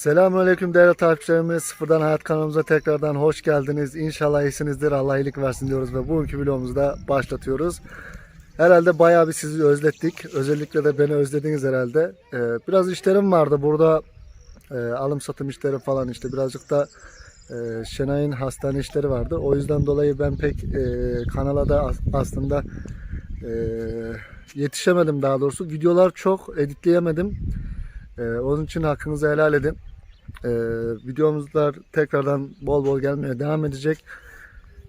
Selamünaleyküm değerli takipçilerimiz. Sıfırdan Hayat kanalımıza tekrardan hoş geldiniz. İnşallah iyisinizdir. Allah iyilik versin diyoruz ve bugünkü vlogumuzu da başlatıyoruz. Herhalde bayağı bir sizi özlettik. Özellikle de beni özlediniz herhalde. Ee, biraz işlerim vardı burada. Ee, alım satım işleri falan işte birazcık da e, Şenay'ın hastane işleri vardı. O yüzden dolayı ben pek e, kanala da as- aslında e, yetişemedim daha doğrusu. Videolar çok editleyemedim. Ee, onun için hakkınızı helal edin. Ee, videomuzlar tekrardan bol bol gelmeye devam edecek.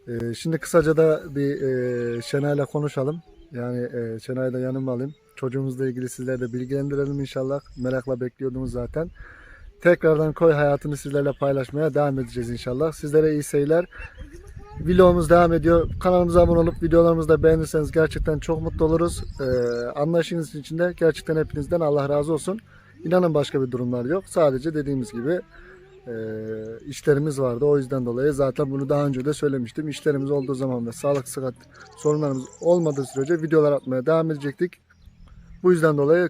Ee, şimdi kısaca da bir e, Şenay'la konuşalım. Yani e, Şenay'ı da yanıma alayım. Çocuğumuzla ilgili sizleri de bilgilendirelim inşallah. Merakla bekliyordunuz zaten. Tekrardan koy hayatını sizlerle paylaşmaya devam edeceğiz inşallah. Sizlere iyi seyirler. Vlogumuz devam ediyor. Kanalımıza abone olup videolarımızı da beğenirseniz gerçekten çok mutlu oluruz. Ee, anlayışınız için de gerçekten hepinizden Allah razı olsun. İnanın başka bir durumlar yok. Sadece dediğimiz gibi e, işlerimiz vardı. O yüzden dolayı zaten bunu daha önce de söylemiştim. İşlerimiz olduğu zaman ve sağlık sıhhat sorunlarımız olmadığı sürece videolar atmaya devam edecektik. Bu yüzden dolayı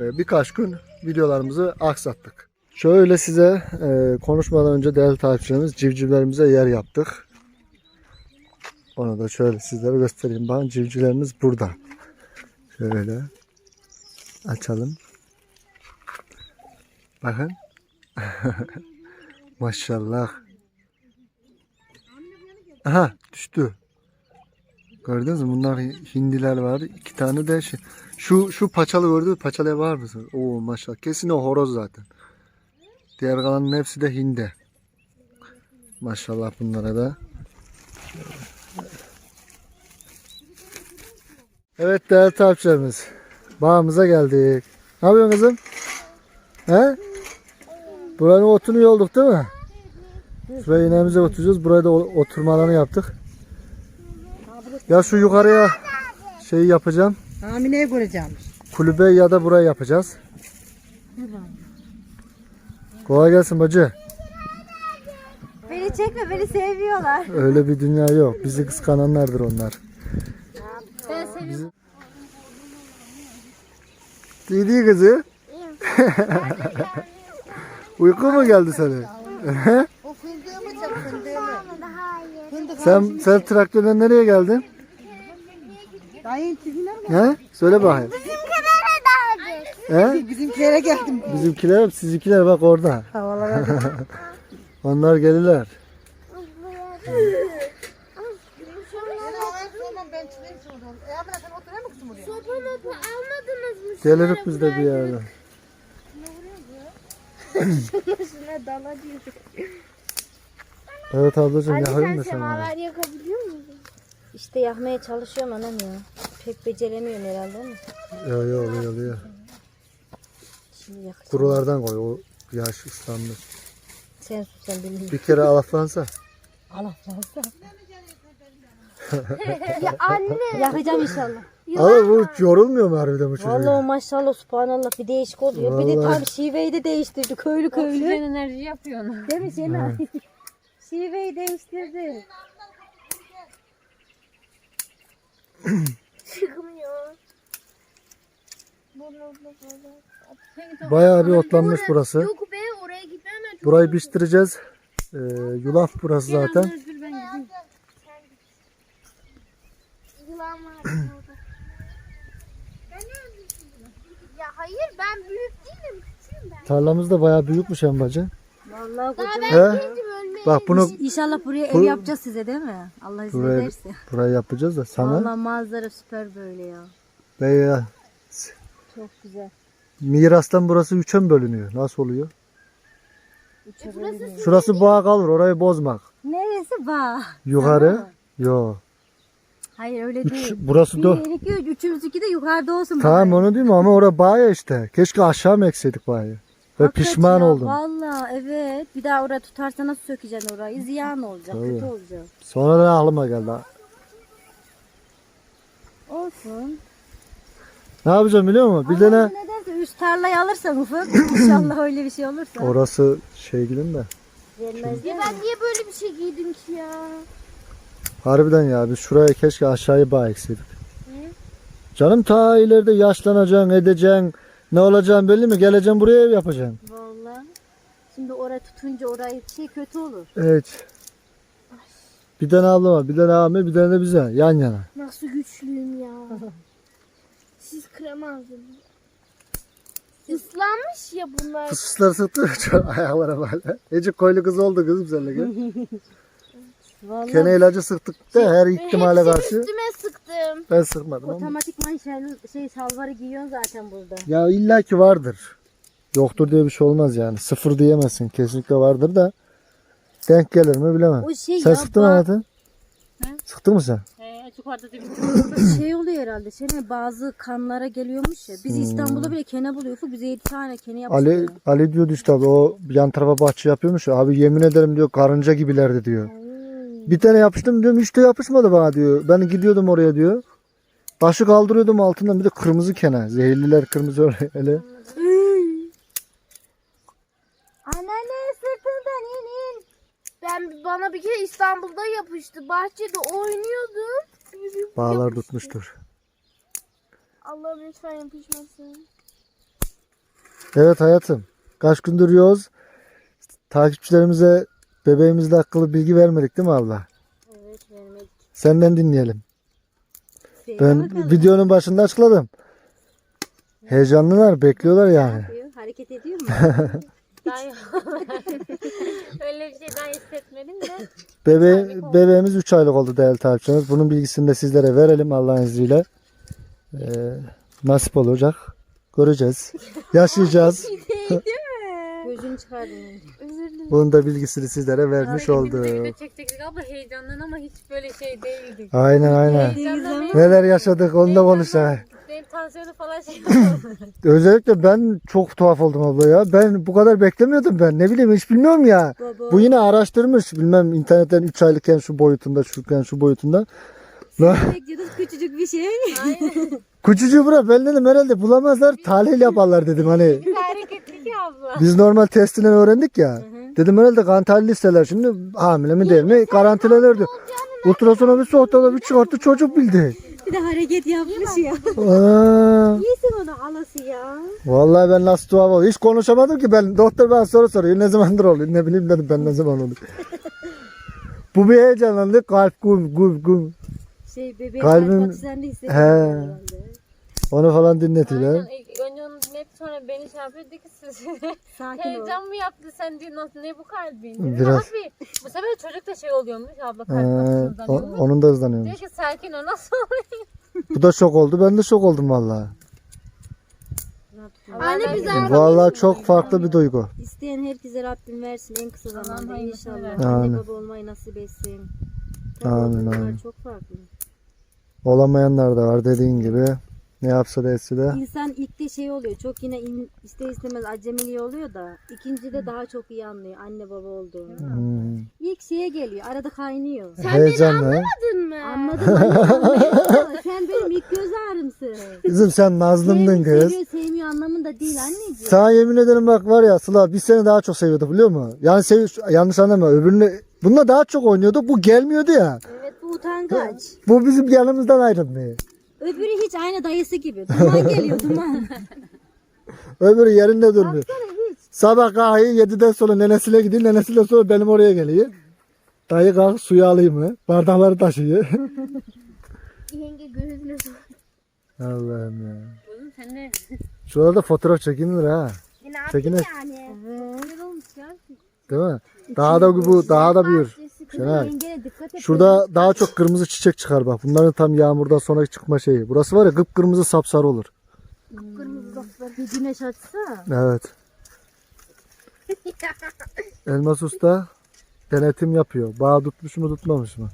e, birkaç gün videolarımızı aksattık. Şöyle size e, konuşmadan önce değerli takipçilerimiz civcivlerimize yer yaptık. Onu da şöyle sizlere göstereyim. Bakın civcivlerimiz burada. Şöyle açalım. Bakın. Maşallah. Aha düştü. Gördünüz mü? Bunlar hindiler var. İki tane de şey. Şu şu paçalı gördünüz? Paçalıya var mısın? Oo maşallah. Kesin o horoz zaten. Diğer kalanın hepsi de hindi. Maşallah bunlara da. Evet değerli takipçilerimiz. Bağımıza geldik. Ne yapıyorsun kızım? He? Buranın otunu yolduk değil mi? Şuraya ineğimize oturacağız. Buraya da oturma alanı yaptık. Ya şu yukarıya şeyi yapacağım. Hamileyi göreceğim. Kulübe ya da buraya yapacağız. Kolay gelsin bacı. Beni çekme, beni sevmiyorlar. Öyle bir dünya yok. Bizi kıskananlardır onlar. Ben seviyorum. İyi değil kızı. Uyku mu geldi senin? O fındığı mı çek fındığı mı? Fındık sen sen traktörden nereye geldin? Dayın tipine mi? He? Söyle bakayım. He? Bizimkilere geldim. Bizimkiler, sizinkiler bak orada. Havalara Onlar gelirler. ben çıkayım şuradan. E abla sen oturuyor musun buraya? Sopa mopa almadınız mı? Geliriz biz de bir yerde. Şuna dala diyor. Evet ablacığım yakayım sen da sana. semaver yakabiliyor musun? İşte yakmaya çalışıyorum anam ya. Pek beceremiyorum herhalde ama. Yo yo oluyor oluyor. Şimdi yakacağım. Kurulardan koy o yaş ıslanmış. Sen sus sen bilmiyorum. Bir kere alaflansa. Allah fazla. Ya anne. Yakacağım inşallah. Ama bu yorulmuyor mu harbiden bu çocuk? Vallahi maşallah subhanallah bir değişik oluyor. Bir de Vallahi. tam şiveyi de değiştirdi köylü köylü. Oksijen enerji yapıyor onu. Değil mi Şenay? şiveyi değiştirdi. Çıkmıyor. Bayağı bir otlanmış burası. Yok be oraya gitmem. Burayı biçtireceğiz. Ee, yulaf burası zaten. Özgür ben gideyim. Yılan var orada. ya hayır ben büyük değilim küçüğüm ben. Tarlamız da bayağı büyükmüş en bacı. Vallahi kocaman. He? Bak bunu İnşallah buraya Bu- ev yapacağız size değil mi? Allah izin buraya, ederse. buraya yapacağız da sana Vallahi manzara süper böyle ya. veya Çok güzel. mirastan burası üçe mi bölünüyor? Nasıl oluyor? Üçe bölünüyor. Şurası bağ kalır orayı bozmak. Neresi bağ? Yukarı. Yo. Hayır öyle Üç, değil. burası da. Bir, iki, üç, üçümüz iki de yukarıda olsun. Tamam bari. onu değil mi ama orada bağ ya işte. Keşke aşağı mı ekseydik bağı? Ve Hakikaten pişman ya, oldum. Valla evet. Bir daha oraya tutarsa nasıl sökeceksin orayı? Ziyan olacak, Tabii. kötü olacak. Sonradan aklıma geldi. Olsun. Ne yapacağım biliyor musun? Bir tane ne derse üst tarlayı alırsan ufak inşallah öyle bir şey olursa. orası şey gidin de. Vermez ya ben niye böyle bir şey giydim ki ya? Harbiden ya biz şuraya keşke aşağıya bağ ekseydik. Canım ta ileride yaşlanacaksın edeceksin. Ne olacaksın belli mi? Geleceksin buraya ev yapacaksın. Valla. Şimdi oraya tutunca orayı şey kötü olur. Evet. Bir tane ablama, bir tane abime, bir tane de bize yan yana. Nasıl güçlüyüm ya. Siz kıramazdınız. Islanmış ya bunlar. Fısfısları sıktı ayaklara böyle. Ece koylu kız oldu kızım seninle gel. Vallahi Kene ilacı sıktık da her ihtimale Hepsini karşı üstüme sıktım. ben sıkmadım ama. otomatikman şey, şey salvarı giyiyorsun zaten burada. Ya illaki vardır. Yoktur diye bir şey olmaz yani. Sıfır diyemezsin. Kesinlikle vardır da. Denk gelir mi bilemem. O şey Sen ya sıktın mı ba- hayatım? Sıktın mı sen? He, yukarıda bir şey oluyor herhalde. Senin bazı kanlara geliyormuş ya. Biz İstanbul'da bile kene buluyor. Ufuk bize 7 tane kene. Ali Ali diyordu işte abi o yan tarafa bahçe yapıyormuş ya. Abi yemin ederim diyor karınca gibilerdi diyor. Bir tane yapıştım diyorum hiç de yapışmadı bana diyor. Ben gidiyordum oraya diyor. Başı kaldırıyordum altından bir de kırmızı kene. Zehirliler kırmızı öyle. Anneanne sırtından in in. Ben bana bir kere İstanbul'da yapıştı. Bahçede oynuyordum. Bağlar tutmuştur. Allah'ım lütfen yapışmasın. Evet hayatım. Kaç gündür yoz. Takipçilerimize bebeğimizle hakkında bilgi vermedik değil mi abla? Evet vermedik. Senden dinleyelim. Söyle Ben bakalım. videonun başında açıkladım. Heyecanlılar, bekliyorlar yani. yapıyor? Hareket ediyor mu? daha Öyle bir şey daha hissetmedim de. Bebe bebeğimiz 3 aylık oldu değerli takipçilerimiz. Bunun bilgisini de sizlere verelim Allah'ın izniyle. Ee, nasip olacak. Göreceğiz. Yaşayacağız. Gözünü çıkardın. Özür dilerim. Bunun da bilgisini sizlere vermiş Hareket bir de olduk. çekecektik abla heyecandan ama hiç böyle şey değildik. Aynen aynen. Heyecandan Neler yaşadık onu da konuş ha. Benim tansiyonu falan şey Özellikle ben çok tuhaf oldum abla ya. Ben bu kadar beklemiyordum ben. Ne bileyim hiç bilmiyorum ya. Baba. Bu yine araştırmış. Bilmem internetten 3 aylıkken şu boyutunda, şuken şu boyutunda. Lan Bekliyorduk küçücük bir şey. küçücüğü bırak ben dedim herhalde bulamazlar tahlil yaparlar dedim hani. hareketli ki abla. Biz normal testinden öğrendik ya. Dedim herhalde kan tahlili isterler şimdi hamile mi değil mi garantileler diyor. Ultrasona bir soğukta bir çıkarttı çocuk bildi. bir de hareket yapmış ya. Aa, Yesin onu alası ya. vallahi ben nasıl tuhaf oldum. Hiç konuşamadım ki ben. Doktor bana soru soruyor. Ne zamandır oluyor? Ne bileyim dedim ben ne zaman oluyor. Bu bir heyecanlandı. Kalp gum gum gum. Şey bebeğin Kalbim- He. hissediyorsun herhalde. Onu falan dinletiyorlar. Aynen. İlk Önce onu dinleyip sonra beni şey yapıyor dedi ki siz Sakin ol. heyecan mı yaptı sen diyor nasıl ne bu kalbin? Biraz. Abi bu sefer çocuk da şey oluyormuş abla kalp Ee, atışı o- hızlanıyormuş. onun da hızlanıyormuş. Diyor ki sakin ol nasıl oluyor? Bu da şok oldu. Ben de şok oldum vallahi. Anne bize Vallahi çok farklı bir duygu. İsteyen herkese Rabbim versin en kısa zamanda hayırlısını inşallah. versin. Anne Amin. baba olmayı nasip etsin. Amin, Bunlar amin. Çok farklı. Olamayanlar da var dediğin gibi. Ne yapsa da etse de. İnsan ilk de şey oluyor. Çok yine in, ister istemez acemiliği oluyor da ikinci de daha çok iyi anlıyor anne baba olduğunu. Hmm. İlk şeye geliyor. Arada kaynıyor. Heyecanlı. anladın mı? Anladın mı? Anladın. Sen benim ilk göz ağrımsın. Kızım sen Nazlım'dın kız. Seviyor sevmiyor anlamında değil anneciğim. Sana yemin ederim bak var ya Sıla biz seni daha çok seviyordu biliyor musun? Yani sev yanlış anlama öbürünü bununla daha çok oynuyordu bu gelmiyordu ya. Evet bu utangaç. Bu bizim yanımızdan ayrılmıyor. Öbürü hiç aynı dayısı gibi. Duman geliyor duman. Öbürü yerinde durmuyor. Sabah kahveyi 7'den sonra nenesiyle gidiyor. Nenesiyle sonra benim oraya geliyor. Dayı kalk suyu alayım mı? Bardakları taşıyor. Yenge gözüne sor. Allah'ım ya. Oğlum sen ne? Şurada fotoğraf çekilir ha. E Çekine. yani? Değil mi? Daha da bu daha da büyür. Et. Şurada daha çok kırmızı çiçek çıkar bak. Bunların tam yağmurdan sonra çıkma şeyi. Burası var ya kıpkırmızı sapsarı olur. Kırmızı doktor bir güneş açsa. Evet. Elmas Usta denetim yapıyor. Bağ tutmuş mu tutmamış mı?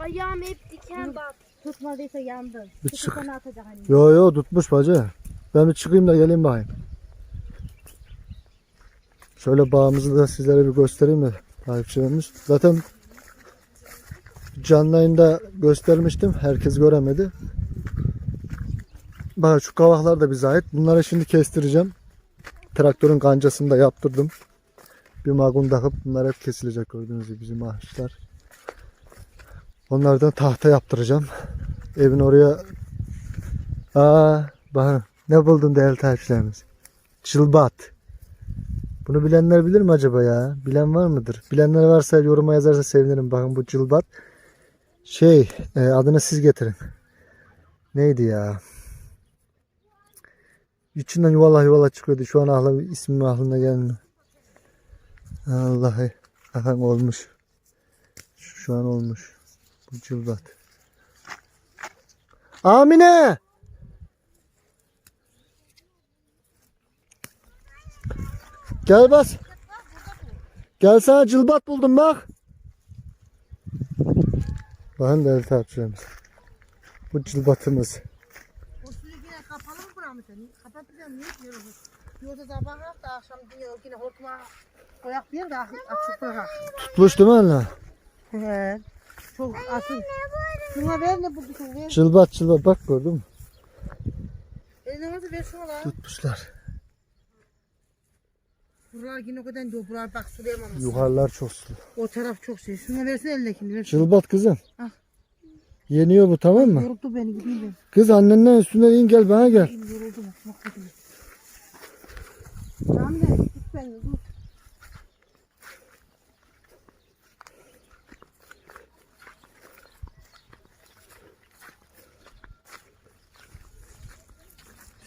Ayağım hep diken bak. Tutmadıysa yandın. Bir çık. hani. Yo yo tutmuş bacı. Ben bir çıkayım da geleyim bakayım. Şöyle bağımızı da sizlere bir göstereyim de takipçilerimiz. Zaten canlı yayında göstermiştim. Herkes göremedi. Bak şu kavaklar da bize ait. Bunları şimdi kestireceğim. Traktörün kancasını da yaptırdım. Bir magun takıp bunlar hep kesilecek gördüğünüz gibi bizim ağaçlar. Onlardan tahta yaptıracağım. Evin oraya Aa, bak ne buldum değerli takipçilerimiz. Çılbat. Bunu bilenler bilir mi acaba ya? Bilen var mıdır? Bilenler varsa yoruma yazarsa sevinirim. Bakın bu cılbat. Şey e, adını siz getirin. Neydi ya? İçinden yuvala yuvala çıkıyordu. Şu an aklım, ismim aklımda gelmiyor. Allah'ı. Aha olmuş. Şu an olmuş. Bu cılbat. Amine! Gel bas. Gel sana cılbat buldum bak. Bakın değerli takipçilerimiz. Bu cılbatımız. O suyu yine kapalı mı bırakmışsın? Kapatacağım niye diyoruz? Yolda sabah da akşam diyor yine hortuma koyak bir de açık bırak. Tutmuş değil mi anne? He. Çok asıl. Şuna ver ne bulduk ver. Cılbat cılbat bak gördün mü? Nasıl ver şuna lan. Tutmuşlar. Buralar yine o kadar diyor. Buralar bak sulayamamış. Yukarılar çok sulu. O taraf çok şey. Şuna versene elindekini. Ver. Cılbat kızım. Ah. Yeniyor bu tamam mı? Yoruldu beni gideyim ben. Kız annenden üstüne in gel bana gel. Yoruldum. Bak bakayım. Tamam da tut beni.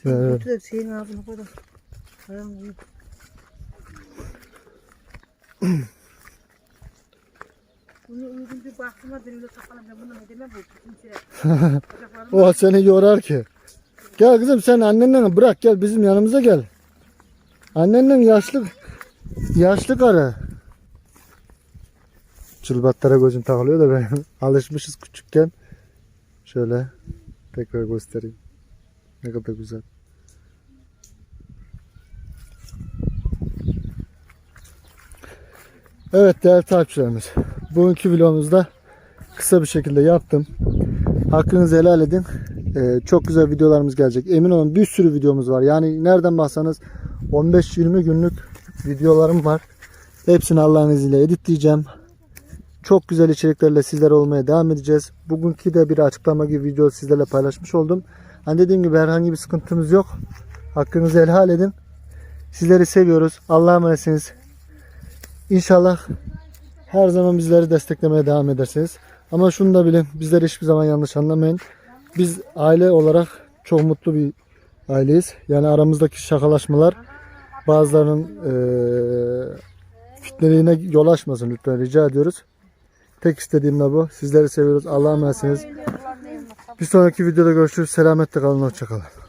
Tut da şeyin ağzına koy da. Ayağım iyi. Bunu uygun bir baktıma ben öyle sakalım ben bunu ne demem bu. O seni yorar ki. Gel kızım sen annenle bırak gel bizim yanımıza gel. Annenle yaşlı yaşlı karı. Çılbatlara gözüm takılıyor da ben alışmışız küçükken. Şöyle tekrar göstereyim. Ne kadar güzel. Evet değerli takipçilerimiz. Bugünkü vlogumuzda kısa bir şekilde yaptım. Hakkınızı helal edin. Ee, çok güzel videolarımız gelecek. Emin olun bir sürü videomuz var. Yani nereden baksanız 15-20 günlük videolarım var. Hepsini Allah'ın izniyle editleyeceğim. Çok güzel içeriklerle sizlere olmaya devam edeceğiz. Bugünkü de bir açıklama gibi video sizlerle paylaşmış oldum. Hani dediğim gibi herhangi bir sıkıntımız yok. Hakkınızı helal edin. Sizleri seviyoruz. Allah'a emanetsiniz. İnşallah her zaman bizleri desteklemeye devam edersiniz. Ama şunu da bilin, bizleri hiçbir zaman yanlış anlamayın. Biz aile olarak çok mutlu bir aileyiz. Yani aramızdaki şakalaşmalar bazılarının eee fitneliğine yol açmasın lütfen rica ediyoruz. Tek istediğim de bu. Sizleri seviyoruz. Allah'a emanetsiniz. Bir sonraki videoda görüşürüz. Selametle kalın. Hoşçakalın.